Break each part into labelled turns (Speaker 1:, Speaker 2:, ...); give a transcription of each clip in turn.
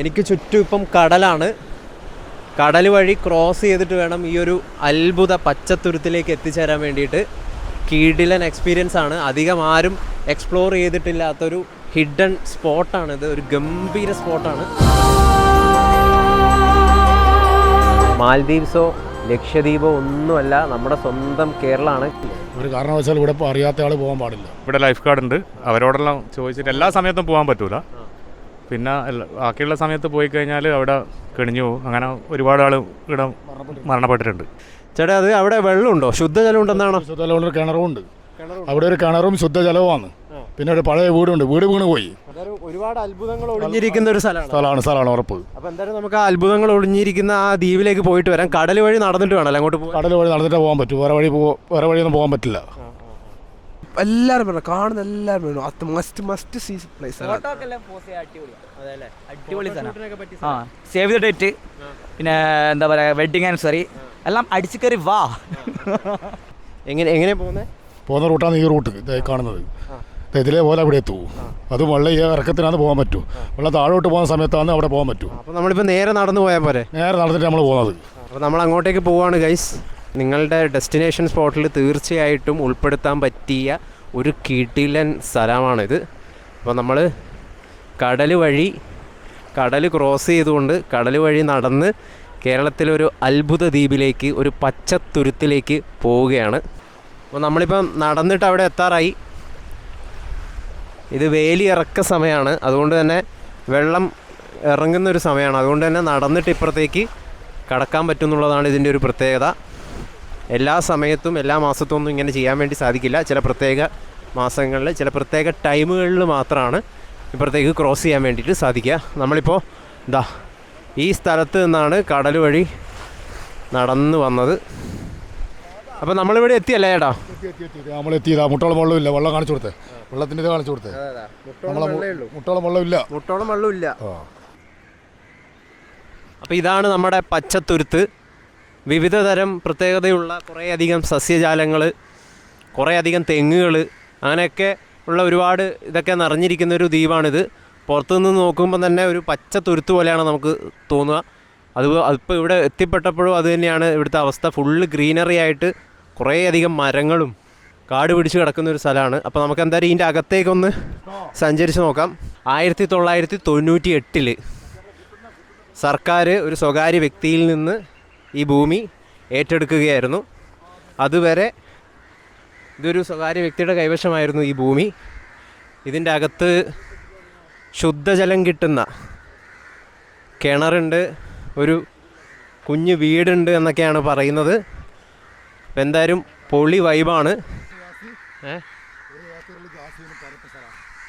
Speaker 1: എനിക്ക് ചുറ്റും ഇപ്പം കടലാണ്. കടൽ വഴി ക്രോസ് ചെയ്തിട്ട് വേണം ഈ ഒരു അത്ഭുത പച്ചത്തുരുത്തിലേക്ക് എത്തിച്ചേരാൻ വേണ്ടിയിട്ട്. കീടിലൻ എക്സ്പീരിയൻസ് ആണ്. അധികം ആരും എക്സ്പ്ലോർ ചെയ്തിട്ടില്ലാത്തൊരു ഹിഡൻ സ്പോട്ടാണിത് ഒരു ഗംഭീര സ്പോട്ടാണ് മാൽദ്വീപ്സോ ലക്ഷദ്വീപോ ഒന്നുമല്ല നമ്മുടെ സ്വന്തം കേരളമാണ്.
Speaker 2: ഒരു കാരണവശാലും ഇവിടെ അറിയാത്ത ആൾ പോകാൻ പാടില്ല.
Speaker 3: ഇവിടെ ലൈഫ് ഗാർഡ് ഉണ്ട്. അവരോടെല്ലാം ചോദിച്ചിട്ട് എല്ലാ സമയത്തും പോകാൻ പറ്റൂല. പിന്നെ ബാക്കിയുള്ള സമയത്ത് പോയി കഴിഞ്ഞാൽ അവിടെ കിണിഞ്ഞു പോകും. അങ്ങനെ ഒരുപാട് ആൾ ഇവിടെ മരണപ്പെട്ടിട്ടുണ്ട്.
Speaker 1: ചേട്ടാ അത് അവിടെ വെള്ളമുണ്ടോ? ശുദ്ധജലം ഉണ്ടെന്നാണ്
Speaker 2: ശുദ്ധജലമുള്ള ഒരു കിണറും ഉണ്ട് അവിടെ ഒരു കിണറും ശുദ്ധജലവുമാണ്. പിന്നെ ഒരു പഴയ വീടുണ്ട്. വീട് വീണ് പോയി.
Speaker 1: ഒരുപാട് അത്ഭുതങ്ങൾ ഒളിഞ്ഞിരിക്കുന്ന ഒരു സ്ഥലമാണ്.
Speaker 2: സ്ഥലമാണ് സ്ഥലമാണ് ഉറപ്പ്.
Speaker 1: അപ്പൊ എന്തായാലും നമുക്ക് ആ അത്ഭുതങ്ങൾ ഒളിഞ്ഞിരിക്കുന്ന ആ ദ്വീപിലേക്ക് പോയിട്ട് വരാം. കടൽ വഴി നടന്നിട്ട് വേണമല്ലോ അങ്ങോട്ട്
Speaker 2: കടൽ വഴി നടന്നിട്ടേ പോകാൻ പറ്റും. വേറെ വഴി പോ വേറെ വഴിയൊന്നും പോകാൻ പറ്റില്ല.
Speaker 4: എല്ലാവരും പറഞ്ഞു കാണുന്ന എല്ലാവരും പറഞ്ഞു അത് must must see place
Speaker 5: save the date പിന്നെ എന്താ പറയുക വെഡിങ് ആനിവേഴ്സറി എല്ലാം അടിച്ചു കയറി വാ.
Speaker 1: എങ്ങനെ എങ്ങനെ പോകുന്നത്
Speaker 2: പോകുന്ന റൂട്ടാണ് ഈ റൂട്ട് ഇതായി കാണുന്നത്. ഇതിലേ പോലെ അവിടെ എത്തൂ. അത് വെള്ളം ഈ ഇറക്കത്തിനാണ് പോകാൻ പറ്റൂ. വെള്ളം താഴോട്ട് പോകുന്ന സമയത്താണ് അവിടെ പോകാൻ പറ്റൂ.
Speaker 1: അപ്പൊ നമ്മളിപ്പോ നേരെ നടന്നു പോയാൽ പോരെ?
Speaker 2: നേരെ നടന്നിട്ട് നമ്മൾ പോകുന്നത്.
Speaker 1: അപ്പോൾ നമ്മൾ അങ്ങോട്ടേക്ക് പോവാണ് ഗൈസ് നിങ്ങളുടെ ഡെസ്റ്റിനേഷൻ സ്പോട്ടിൽ തീർച്ചയായിട്ടും ഉൾപ്പെടുത്താൻ പറ്റിയ ഒരു കിടിലൻ സ്ഥലമാണിത്. അപ്പോൾ നമ്മൾ കടൽ വഴി കടൽ ക്രോസ് ചെയ്തുകൊണ്ട് കടൽ വഴി നടന്ന് കേരളത്തിലൊരു അത്ഭുത ദ്വീപിലേക്ക് ഒരു പച്ചത്തുരുത്തിലേക്ക് പോവുകയാണ്. അപ്പോൾ നമ്മളിപ്പം നടന്നിട്ട് അവിടെ എത്താറായി. ഇത് വേലി ഇറക്ക സമയമാണ് അതുകൊണ്ട് തന്നെ വെള്ളം ഇറങ്ങുന്ന ഒരു സമയമാണ് അതുകൊണ്ട് തന്നെ നടന്നിട്ട് ഇപ്പുറത്തേക്ക് കടക്കാൻ പറ്റും എന്നുള്ളതാണ് ഇതിന്റെ ഒരു പ്രത്യേകത. എല്ലാ സമയത്തും എല്ലാ മാസത്തും ഒന്നും ഇങ്ങനെ ചെയ്യാൻ വേണ്ടി സാധിക്കില്ല. ചില പ്രത്യേക മാസങ്ങളിൽ ചില പ്രത്യേക ടൈമുകളിൽ മാത്രമാണ് ഇപ്പുറത്തേക്ക് ക്രോസ് ചെയ്യാൻ വേണ്ടിയിട്ട് സാധിക്കുക. നമ്മളിപ്പോൾ ഇതാ ഈ സ്ഥലത്ത് നിന്നാണ് കടൽ വഴി നടന്നു വന്നത്. അപ്പോൾ നമ്മളിവിടെ എത്തിയല്ലേ ചേട്ടാ?
Speaker 2: നമ്മൾ എത്തിയതാ മുട്ടോളം വെള്ളമില്ല. വെള്ളം കാണിച്ചു കൊടുത്തേ. വെള്ളത്തിന്റെ ഇത് കാണിച്ചു കൊടുത്തേ. നമ്മളെ മുട്ടോളം വെള്ളമില്ല.
Speaker 1: മുട്ടോളം വെള്ളമില്ല.
Speaker 2: ഇല്ല
Speaker 1: അപ്പോൾ ഇതാണ് നമ്മുടെ പച്ചത്തുരുത്ത്. വിവിധ തരം പ്രത്യേകതയുള്ള കുറേയധികം സസ്യജാലങ്ങൾ കുറേയധികം തെങ്ങുകൾ അങ്ങനെയൊക്കെ ഉള്ള ഒരുപാട് ഇതൊക്കെ നിറഞ്ഞിരിക്കുന്ന ഒരു ദ്വീപാണിത്. പുറത്തുനിന്ന് നോക്കുമ്പോൾ തന്നെ ഒരു പച്ച തുരുത്ത് പോലെയാണ് നമുക്ക് തോന്നുക. അത് അതിപ്പോൾ ഇവിടെ എത്തിപ്പെട്ടപ്പോഴും അത് തന്നെയാണ് ഇവിടുത്തെ അവസ്ഥ. ഫുള്ള് ഗ്രീനറി ആയിട്ട് കുറേയധികം മരങ്ങളും കാട് പിടിച്ച് കിടക്കുന്ന ഒരു സ്ഥലമാണ്. അപ്പോൾ നമുക്ക് എന്തായാലും ഇതിന്റെ അകത്തേക്കൊന്ന് സഞ്ചരിച്ച് നോക്കാം. ആയിരത്തി തൊള്ളായിരത്തി തൊണ്ണൂറ്റി എട്ടിൽ സർക്കാർ ഒരു സ്വകാര്യ വ്യക്തിയിൽ നിന്ന് ഈ ഭൂമി ഏറ്റെടുക്കുകയായിരുന്നു. അതുവരെ ഇതൊരു സ്വകാര്യ വ്യക്തിയുടെ കൈവശമായിരുന്നു ഈ ഭൂമി. ഇതിന്റെ അകത്ത് ശുദ്ധജലം കിട്ടുന്ന കിണറുണ്ട് ഒരു കുഞ്ഞ് വീടുണ്ട് എന്നൊക്കെയാണ് പറയുന്നത്. അപ്പം എന്തായാലും പൊളി വൈബാണ്. ഒരേക്കർ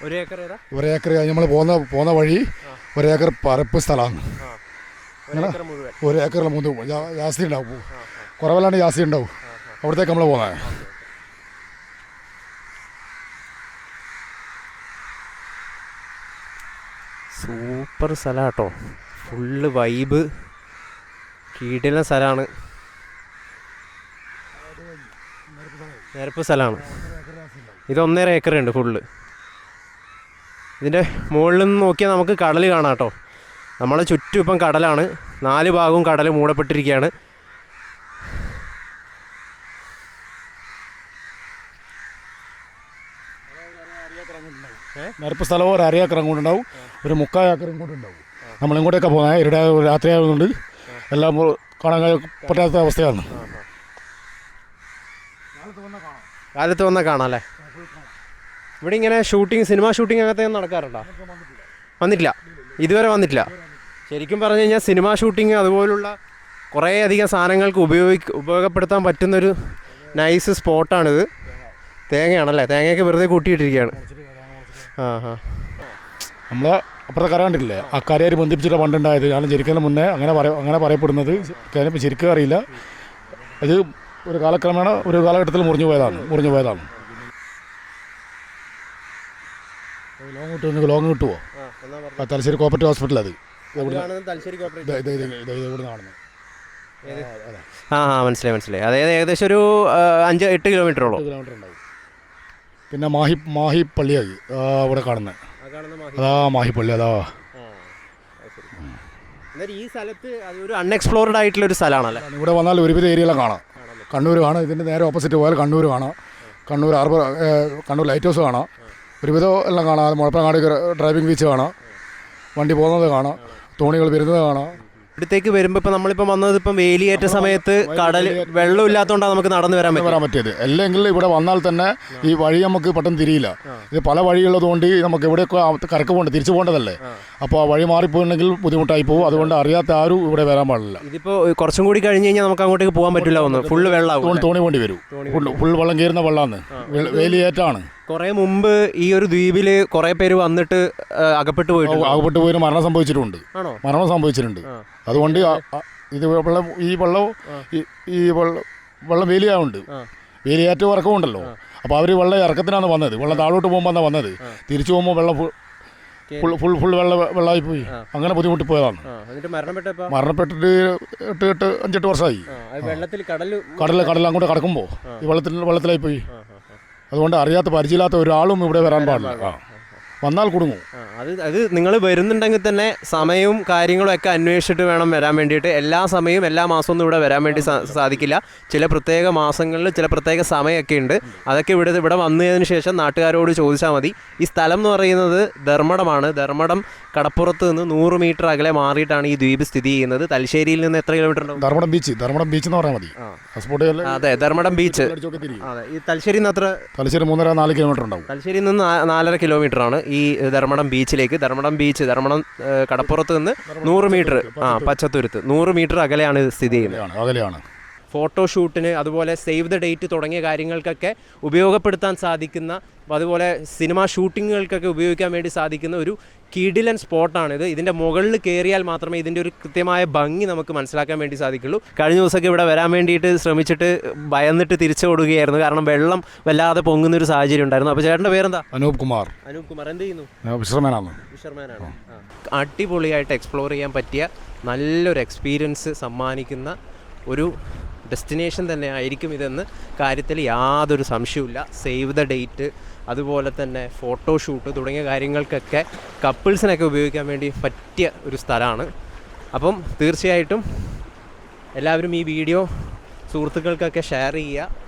Speaker 1: ഒരു ഏക്കർ ഏതാ?
Speaker 2: ഒരേക്കർ നമ്മൾ പോകുന്ന പോകുന്ന വഴി ഒരേക്കർ പരപ്പ് സ്ഥലമാണ്.
Speaker 1: ഒരു
Speaker 2: ഏക്കറിൽ മൂന്ന് ജാസ്തി ഉണ്ടാവും കുറവല്ലാണ്ട് ജാസ്തി ഉണ്ടാവും അവിടത്തേക്ക് നമ്മൾ പോകുന്നത്
Speaker 1: സൂപ്പർ സ്ഥലമാണ് കേട്ടോ ഫുള്ള് വൈബ്. കീടിലെ സ്ഥലമാണ് നിരപ്പ് സ്ഥലമാണ് ഇത് ഒന്നര ഏക്കർ ഉണ്ട് ഫുള്ള്. ഇതിന്റെ മുകളിൽ നിന്ന് നോക്കിയാൽ നമുക്ക് കടൽ കാണാം കേട്ടോ. നമ്മളെ ചുറ്റും ഇപ്പം കടലാണ്. നാല് ഭാഗവും കടൽ മൂടപ്പെട്ടിരിക്കുകയാണ്.
Speaker 2: നിരപ്പ് സ്ഥലവും ഒരു അര ഏക്കർ അങ്ങോട്ട് ഉണ്ടാവും. ഒരു മുക്കാൽ ഏക്കർ ഇങ്ങോട്ട് ഉണ്ടാവും. നമ്മൾ ഇങ്ങോട്ടൊക്കെ പോകാൻ ഇവിടെ രാത്രി ആയതുകൊണ്ട് എല്ലാം കാണാൻ പറ്റാത്ത അവസ്ഥയാണ്.
Speaker 1: കാലത്ത് വന്നാൽ കാണാം അല്ലേ? ഇവിടെ ഇങ്ങനെ ഷൂട്ടിംഗ് സിനിമ ഷൂട്ടിംഗ് അങ്ങനത്തെ നടക്കാറുണ്ടോ? വന്നിട്ടില്ല. ഇതുവരെ വന്നിട്ടില്ല. ശരിക്കും പറഞ്ഞു കഴിഞ്ഞാൽ സിനിമ ഷൂട്ടിങ് അതുപോലുള്ള കുറേ അധികം സാധനങ്ങൾക്ക് ഉപയോഗി ഉപയോഗപ്പെടുത്താൻ പറ്റുന്നൊരു നൈസ് സ്പോട്ടാണിത് തേങ്ങയാണല്ലേ? തേങ്ങയൊക്കെ വെറുതെ കൂട്ടിയിട്ടിരിക്കുകയാണ്. ആ ആ.
Speaker 2: നമ്മൾ അപ്പുറത്തെ കര കണ്ടിട്ടില്ലേ? ആ കരയിൽ ബന്ധിപ്പിച്ചിട്ട് പണ്ടുണ്ടായത്. ഞാൻ ജനിക്കുന്നതിന് മുന്നേ അങ്ങനെ പറയ അങ്ങനെ പറയപ്പെടുന്നത്. കാര്യം ശരിക്കും അറിയില്ല. ഇത് ഒരു കാലക്രമേണ ഒരു കാലഘട്ടത്തിൽ മുറിഞ്ഞു പോയതാണ് മുറിഞ്ഞു പോയതാണ്. ലോങ് കിട്ടുമോ ലോങ് കിട്ടുമോ തലശ്ശേരി കോപ്പറേറ്റീവ് ഹോസ്പിറ്റൽ അത് കാണുന്നത്
Speaker 1: ആ ആ മനസ്സിലായി മനസ്സിലായി. അതായത് ഏകദേശം ഒരു അഞ്ച് എട്ട് കിലോമീറ്ററോളം
Speaker 2: കിലോമീറ്റർ ഉണ്ടാവും പിന്നെ മാഹി മാഹി പള്ളിയായി അവിടെ ഇവിടെ കാണുന്നത് അതാ മാഹി പള്ളി അതാ.
Speaker 1: ഈ സ്ഥലത്ത് ഒരു അൺഎക്സ്പ്ലോർഡ് ആയിട്ടുള്ള ഒരു സ്ഥലമാണല്ലേ?
Speaker 2: ഇവിടെ വന്നാൽ ഒരുവിധ ഏരിയയിലും കാണാം. കണ്ണൂർ കാണാം. ഇതിന്റെ നേരെ ഓപ്പോസിറ്റ് പോയാൽ കണ്ണൂർ കാണാം. Kannur harbour Kannur lighthouse കാണാം. ഒരുവിധം എല്ലാം കാണാം. മുഴപ്പങ്ങാടി ഡ്രൈവിംഗ് ബീച്ച് കാണാം. വണ്ടി പോകുന്നത് കാണാം. തോണികൾ വരുന്നത് കാണാം.
Speaker 1: ഇവിടത്തേക്ക് വരുമ്പോൾ ഇപ്പം നമ്മളിപ്പം വന്നത് ഇപ്പം വേലിയേറ്റ സമയത്ത് കടൽ വെള്ളം ഇല്ലാത്തതുകൊണ്ടാണ് നമുക്ക് നടന്നു വരാൻ
Speaker 2: വരാൻ പറ്റിയത്. അല്ലെങ്കിൽ ഇവിടെ വന്നാൽ തന്നെ ഈ വഴി നമുക്ക് പെട്ടെന്ന് തിരിയില്ല. ഇത് പല വഴിയുള്ളതുകൊണ്ട് നമുക്ക് എവിടെയൊക്കെ കരക്ക് പോകണ്ട തിരിച്ചു പോകേണ്ടതല്ലേ? അപ്പോൾ ആ വഴി മാറിപ്പോയിട്ടുണ്ടെങ്കിൽ ബുദ്ധിമുട്ടായി പോകും. അതുകൊണ്ട് അറിയാത്ത ആരും ഇവിടെ വരാൻ പാടില്ല.
Speaker 1: ഇതിപ്പോ കുറച്ചും കൂടി കഴിഞ്ഞ് കഴിഞ്ഞാൽ നമുക്ക് അങ്ങോട്ടേക്ക് പോകാൻ പറ്റില്ല ഒന്ന് ഫുള്ള് വെള്ളം
Speaker 2: തോണി തോണി വേണ്ടി വരും. ഫുൾ ഫുൾ വെള്ളം കയറുന്ന വെള്ളമാണ് വേലിയേറ്റാണ്.
Speaker 1: കുറേ മുമ്പ് ഈ ഒരു ദ്വീപിൽ കുറേ പേര് വന്നിട്ട് അകപ്പെട്ടു പോയിട്ടുണ്ട്.
Speaker 2: അകപ്പെട്ടു പോയി മരണം സംഭവിച്ചിട്ടുണ്ട്. മരണം സംഭവിച്ചിട്ടുണ്ട്. അതുകൊണ്ട് ഇത് വെള്ളം ഈ വെള്ളം ഈ- വെള്ളം വേലിയാവുണ്ട്. വേലിയാറ്റ് ഇറക്കമുണ്ടല്ലോ അപ്പോൾ അവർ വെള്ളം ഇറക്കത്തിനാണ് വന്നത്. വെള്ളം താഴോട്ട് പോകുമ്പോൾ വന്നത്. തിരിച്ചു പോകുമ്പോൾ വെള്ളം ഫുൾ ഫുൾ ഫുൾ വെള്ളം വെള്ളമായി പോയി അങ്ങനെ ബുദ്ധിമുട്ടി പോയതാണ്. മരണപ്പെട്ടിട്ട് എട്ട് എട്ട് അഞ്ചെട്ട് വർഷമായി.
Speaker 1: കടൽ
Speaker 2: കടൽ അങ്ങോട്ട് കടക്കുമ്പോൾ ഈ വെള്ളത്തിൽ വെള്ളത്തിലായി പോയി അതുകൊണ്ട് അറിയാത്ത പരിചയമില്ലാത്ത ഒരാളും ഇവിടെ വരാൻ പാടില്ല. ആ. വന്നാൽ കുടുങ്ങും.
Speaker 1: ആ, അത് അത് നിങ്ങൾ വരുന്നുണ്ടെങ്കിൽ തന്നെ സമയവും കാര്യങ്ങളും ഒക്കെ അന്വേഷിച്ചിട്ട് വേണം വരാൻ വേണ്ടിയിട്ട്. എല്ലാ സമയവും എല്ലാ മാസവും ഒന്നും ഇവിടെ വരാൻ വേണ്ടി സാധിക്കില്ല. ചില പ്രത്യേക മാസങ്ങളിൽ ചില പ്രത്യേക സമയമൊക്കെ ഉണ്ട്. അതൊക്കെ ഇവിടെ ഇവിടെ വന്നതിന് ശേഷം നാട്ടുകാരോട് ചോദിച്ചാൽ മതി. ഈ സ്ഥലം എന്ന് പറയുന്നത് ധർമ്മടമാണ്. ധർമ്മടം കടപ്പുറത്ത് നിന്ന് നൂറ് മീറ്റർ അകലെ മാറിയിട്ടാണ് ഈ ദ്വീപ് സ്ഥിതി ചെയ്യുന്നത്. തലശ്ശേരിയിൽ നിന്ന് എത്ര കിലോമീറ്റർ ഉണ്ടാവും?
Speaker 2: ധർമ്മടം ബീച്ച് ധർമ്മടം ബീച്ച് എന്ന് പറഞ്ഞാൽ മതി.
Speaker 1: അതെ ധർമ്മടം ബീച്ച് അതെ ഈ തലശ്ശേരി നിന്ന് എത്ര?
Speaker 2: തലശ്ശേരി മൂന്നര നാല് കിലോമീറ്റർ ഉണ്ടാവും.
Speaker 1: തലശ്ശേരിയിൽ നിന്ന് നാലര കിലോമീറ്റർ ആണ്. ഈ ധർമ്മടം ബീച്ചിലേക്ക് ധർമ്മടം ബീച്ച് ധർമ്മടം കടപ്പുറത്ത് നിന്ന് നൂറ് മീറ്റർ ആ പച്ചത്തുരുത്ത്. നൂറ് മീറ്റർ അകലെയാണ് ഇത് സ്ഥിതി ചെയ്യുന്നത്.
Speaker 2: അകലെയാണ്
Speaker 1: ഫോട്ടോഷൂട്ടിന് അതുപോലെ സേവ് ദ ഡേറ്റ് തുടങ്ങിയ കാര്യങ്ങൾക്കൊക്കെ ഉപയോഗപ്പെടുത്താൻ സാധിക്കുന്ന അതുപോലെ സിനിമ ഷൂട്ടിങ്ങുകൾക്കൊക്കെ ഉപയോഗിക്കാൻ വേണ്ടി സാധിക്കുന്ന ഒരു കിടിലൻ സ്പോട്ടാണിത്. ഇതിന്റെ മുകളിൽ കയറിയാൽ മാത്രമേ ഇതിന്റെ ഒരു കൃത്യമായ ഭംഗി നമുക്ക് മനസ്സിലാക്കാൻ വേണ്ടി സാധിക്കുള്ളൂ. കഴിഞ്ഞ ദിവസമൊക്കെ ഇവിടെ വരാൻ വേണ്ടിയിട്ട് ശ്രമിച്ചിട്ട് ഭയന്നിട്ട് തിരിച്ചു കൊടുക്കുകയായിരുന്നു കാരണം വെള്ളം വല്ലാതെ പൊങ്ങുന്ന ഒരു സാഹചര്യം ഉണ്ടായിരുന്നു. അപ്പോൾ ചേട്ടന്റെ പേരെന്താ?
Speaker 2: അനൂപ് കുമാർ.
Speaker 1: അനൂപ് കുമാർ. എന്ത് ചെയ്യുന്നു?
Speaker 2: വിശ്രമനാണ്.
Speaker 1: ഫിഷർമാനാണ് അടിപൊളിയായിട്ട് എക്സ്പ്ലോർ ചെയ്യാൻ പറ്റിയ നല്ലൊരു എക്സ്പീരിയൻസ് സമ്മാനിക്കുന്ന ഒരു ഡെസ്റ്റിനേഷൻ തന്നെ ആയിരിക്കും ഇതെന്ന് കാര്യത്തിൽ യാതൊരു സംശയവുമില്ല. സേവ് ദ ഡേറ്റ് അതുപോലെ തന്നെ ഫോട്ടോഷൂട്ട് തുടങ്ങിയ കാര്യങ്ങൾക്കൊക്കെ കപ്പിൾസിനൊക്കെ ഉപയോഗിക്കാൻ വേണ്ടി പറ്റിയ ഒരു സ്ഥലമാണ്. അപ്പം തീർച്ചയായിട്ടും എല്ലാവരും ഈ വീഡിയോ സുഹൃത്തുക്കൾക്കൊക്കെ ഷെയർ ചെയ്യുക.